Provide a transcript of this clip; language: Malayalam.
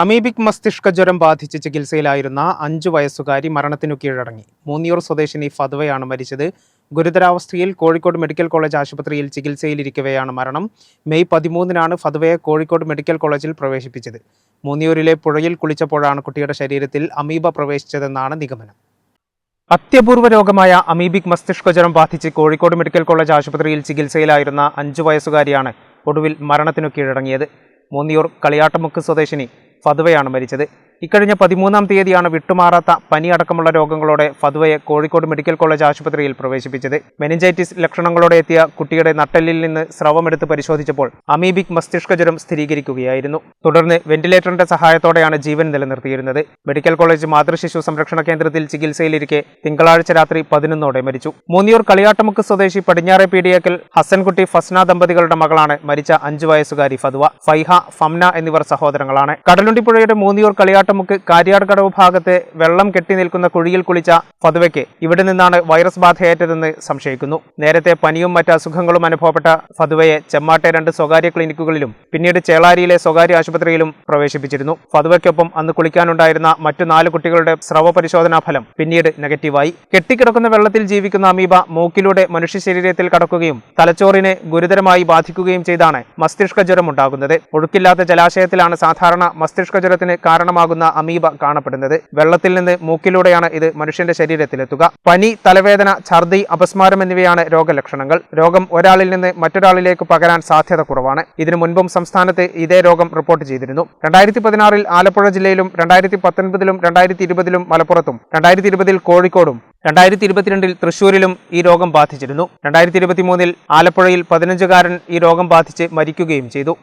അമീബിക് മസ്തിഷ്ക ജ്വരം ബാധിച്ച് ചികിത്സയിലായിരുന്ന അഞ്ചു വയസ്സുകാരി മരണത്തിനു കീഴടങ്ങി. മൂന്നിയൂർ സ്വദേശിനി ഫദ്വയാണ് മരിച്ചത്. ഗുരുതരാവസ്ഥയിൽ കോഴിക്കോട് മെഡിക്കൽ കോളേജ് ആശുപത്രിയിൽ ചികിത്സയിലിരിക്കവെയാണ് മരണം. മെയ് പതിമൂന്നിനാണ് ഫദ്വയെ കോഴിക്കോട് മെഡിക്കൽ കോളേജിൽ പ്രവേശിപ്പിച്ചത്. മൂന്നിയൂരിലെ പുഴയിൽ കുളിച്ചപ്പോഴാണ് കുട്ടിയുടെ ശരീരത്തിൽ അമീബ പ്രവേശിച്ചതെന്നാണ് നിഗമനം. അത്യപൂർവ രോഗമായ അമീബിക് മസ്തിഷ്ക ജ്വരം ബാധിച്ച് കോഴിക്കോട് മെഡിക്കൽ കോളേജ് ആശുപത്രിയിൽ ചികിത്സയിലായിരുന്ന അഞ്ചു വയസ്സുകാരിയാണ് ഒടുവിൽ മരണത്തിനു കീഴടങ്ങിയത്. മൂന്നിയൂർ കളിയാട്ടമുക്ക് സ്വദേശിനി ഫതുവയാണ് മരിച്ചത്. ഇക്കഴിഞ്ഞ പതിമൂന്നാം തീയതിയാണ് വിട്ടുമാറാത്ത പനി അടക്കമുള്ള രോഗങ്ങളോടെ ഫതുവയെ കോഴിക്കോട് മെഡിക്കൽ കോളേജ് ആശുപത്രിയിൽ പ്രവേശിപ്പിച്ചത്. മെനിഞ്ചൈറ്റിസ് ലക്ഷണങ്ങളോടെ എത്തിയ കുട്ടിയുടെ നട്ടെല്ലിൽ നിന്ന് സ്രവമെടുത്ത് പരിശോധിച്ചപ്പോൾ അമീബിക് മസ്തിഷ്ക ജ്വരം സ്ഥിരീകരിക്കുകയായിരുന്നു. തുടർന്ന് വെന്റിലേറ്ററിന്റെ സഹായത്തോടെയാണ് ജീവൻ നിലനിർത്തിയിരുന്നത്. മെഡിക്കൽ കോളേജ് മാതൃശിശു സംരക്ഷണ കേന്ദ്രത്തിൽ ചികിത്സയിലിരിക്കെ തിങ്കളാഴ്ച രാത്രി പതിനൊന്നോടെ മരിച്ചു. മൂന്നിയൂർ കളിയാട്ടമുക്ക് സ്വദേശി പടിഞ്ഞാറെ പീഡിയക്കൽ ഹസൻകുട്ടി ഫസ്ന ദമ്പതികളുടെ മകളാണ് മരിച്ച അഞ്ചു വയസ്സുകാരി ഫതുവ. ഫൈഹ ഫംന എന്നിവർ സഹോദരങ്ങളാണ്. കടലുണ്ടിപ്പുഴയുടെ മൂന്നിയൂർ കളിയാട്ടമുക്ക് കാരിയാട് കാര്യാർകടവ് ഭാഗത്തെ വെള്ളം കെട്ടി നിൽക്കുന്ന കുഴിയിൽ കുളിച്ച ഫതുവയ്ക്ക് ഇവിടെ നിന്നാണ് വൈറസ് ബാധയേറ്റതെന്ന് സംശയിക്കുന്നു. നേരത്തെ പനിയും മറ്റ് അസുഖങ്ങളും അനുഭവപ്പെട്ട ഫതുവയെ ചെമ്മാട്ടെ രണ്ട് സ്വകാര്യ ക്ലിനിക്കുകളിലും പിന്നീട് ചേളാരിയിലെ സ്വകാര്യ ആശുപത്രിയിലും പ്രവേശിപ്പിച്ചിരുന്നു. ഫതുവയ്ക്കൊപ്പം അന്ന് കുളിക്കാനുണ്ടായിരുന്ന മറ്റു നാല് കുട്ടികളുടെ സ്രവ പരിശോധനാ ഫലം പിന്നീട് നെഗറ്റീവായി. കെട്ടിക്കിടക്കുന്ന വെള്ളത്തിൽ ജീവിക്കുന്ന അമീബ മൂക്കിലൂടെ മനുഷ്യ ശരീരത്തിൽ കടക്കുകയും തലച്ചോറിനെ ഗുരുതരമായി ബാധിക്കുകയും ചെയ്താണ് മസ്തിഷ്ക ജ്വരം ഉണ്ടാകുന്നത് ഒഴുക്കില്ലാത്ത ജലാശയത്തിലാണ് സാധാരണ മസ്തിഷ്ക ജ്വരത്തിന് കാരണമാകുന്ന അമീബ കാണപ്പെടുന്നത്. വെള്ളത്തിൽ നിന്ന് മൂക്കിലൂടെയാണ് ഇത് മനുഷ്യന്റെ ശരീരത്തിലെത്തുക. പനി തലവേദന ഛർദി അപസ്മാരം എന്നിവയാണ് രോഗലക്ഷണങ്ങൾ. രോഗം ഒരാളിൽ നിന്ന് മറ്റൊരാളിലേക്ക് പകരാൻ സാധ്യത കുറവാണ്. ഇതിനു മുൻപും സംസ്ഥാനത്ത് ഇതേ രോഗം റിപ്പോർട്ട് ചെയ്തിരുന്നു. രണ്ടായിരത്തി പതിനാറിൽ ആലപ്പുഴ ജില്ലയിലും രണ്ടായിരത്തി പത്തൊൻപതിലും രണ്ടായിരത്തി ഇരുപതിലും മലപ്പുറത്തും രണ്ടായിരത്തി ഇരുപതിൽ കോഴിക്കോടും രണ്ടായിരത്തി ഇരുപത്തിരണ്ടിൽ തൃശൂരിലും ഈ രോഗം ബാധിച്ചിരുന്നു. രണ്ടായിരത്തി ഇരുപത്തിമൂന്നിൽ ആലപ്പുഴയിൽ പതിനഞ്ചുകാരൻ ഈ രോഗം ബാധിച്ച് മരിക്കുകയും ചെയ്തു.